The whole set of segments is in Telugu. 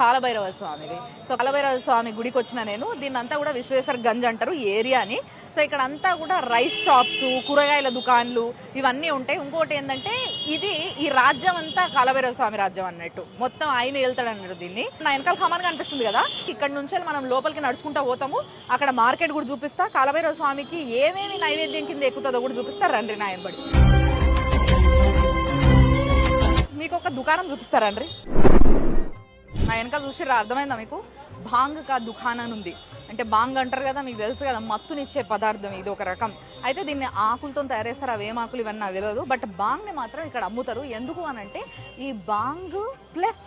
కాలభైరవ స్వామిది. సో కాలభైరవ స్వామి గుడికి వచ్చిన నేను. దీన్ని అంతా కూడా విశ్వేశ్వర గంజ్ అంటారు ఏరియాని. సో ఇక్కడ అంతా కూడా రైస్ షాప్స్ కూరగాయల దుకాన్లు ఇవన్నీ ఉంటాయి. ఇంకోటి ఏంటంటే ఇది ఈ రాజ్యం అంతా కాలభైరవ స్వామి రాజ్యం అన్నట్టు. మొత్తం ఆయన వెళ్తాడు అన్నట్టు దీన్ని. నా వెనకాల కమాన్ కనిపిస్తుంది కదా? ఇక్కడ నుంచి మనం లోపలికి నడుచుకుంటా పోతాము. అక్కడ మార్కెట్ కూడా చూపిస్తా. కాలభైరవ స్వామికి ఏమేమి నైవేద్యం కింద ఎక్కుతుందో కూడా చూపిస్తా. రండి నా ఎంబడి మీకు ఒక దుకాణం చూపిస్తారండి నా వెనక చూసిరా అర్థమైందా మీకు? భాంగ్ కా దుకాణం అని ఉంది అంటే బాంగ్ అంటారు కదా మీకు తెలుసు కదా మత్తునిచ్చే పదార్థం ఇది ఒక రకం. అయితే దీన్ని ఆకులతో తయారు చేస్తారు అవి ఏం ఆకులు ఇవన్నీ నాకు తెలియదు బట్ బాంగ్ని మాత్రం ఇక్కడ అమ్ముతారు. ఎందుకు అని అంటే ఈ బాంగ్ ప్లస్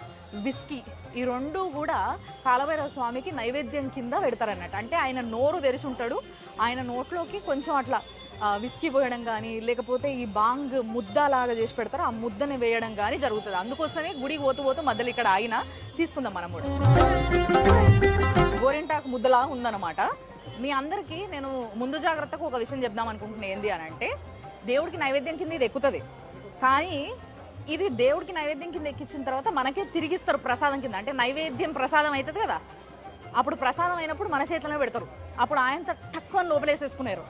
విస్కీ ఈ రెండు కూడా కాలభైరవ స్వామికి నైవేద్యం కింద పెడతారన్నట్టు అంటే ఆయన నోరు తెరిచి ఉంటాడు. ఆయన నోట్లోకి కొంచెం అట్లా విస్కీ పోయడం కానీ లేకపోతే ఈ బాంగ్ ముద్ద లాగా చేసి పెడతారు ఆ ముద్దని వేయడం కానీ జరుగుతుంది. అందుకోసమే గుడికి పోతూ పోతూ మధ్యలో ఇక్కడ ఆగిన తీసుకుందాం మనం కూడా. గోరింటాకు ముద్దలా ఉందన్నమాట. మీ అందరికీ నేను ముందు జాగ్రత్తకు ఒక విషయం చెప్దాం అనుకుంటున్నా ఏంది అని అంటే దేవుడికి నైవేద్యం కింద ఇది ఎక్కుతుంది. కానీ ఇది దేవుడికి నైవేద్యం కింద ఎక్కించిన తర్వాత మనకే తిరిగిస్తారు ప్రసాదం కింద. అంటే నైవేద్యం ప్రసాదం అవుతుంది కదా. అప్పుడు ప్రసాదం అయినప్పుడు మన చేతిలోనే పెడతారు. అప్పుడు ఆయన తక్కువ లోపలేసేసుకున్నారు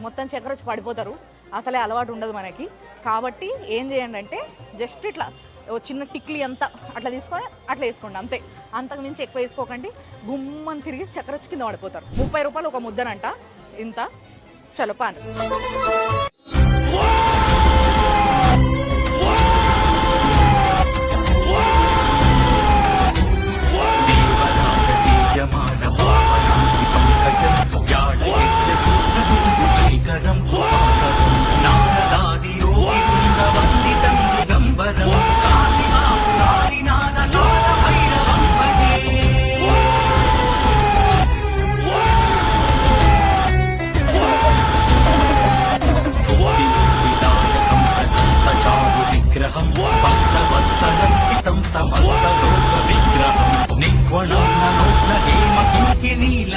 మొత్తం చక్కెర వచ్చి పడిపోతారు. అసలే అలవాటు ఉండదు మనకి. కాబట్టి ఏం చేయండి అంటే జస్ట్ ఇట్లా ఓ చిన్న టిక్లీ అంతా అట్లా తీసుకొని అట్లా వేసుకోండి అంతే. అంతకు మించి ఎక్కువ వేసుకోకండి. గుమ్మని తిరిగి చక్కెర వచ్చి కింద పడిపోతారు. ముప్పై రూపాయలు ఒక ముద్దనంట. ఇంత. చలో విగ్రహం నిగ్వణ నీల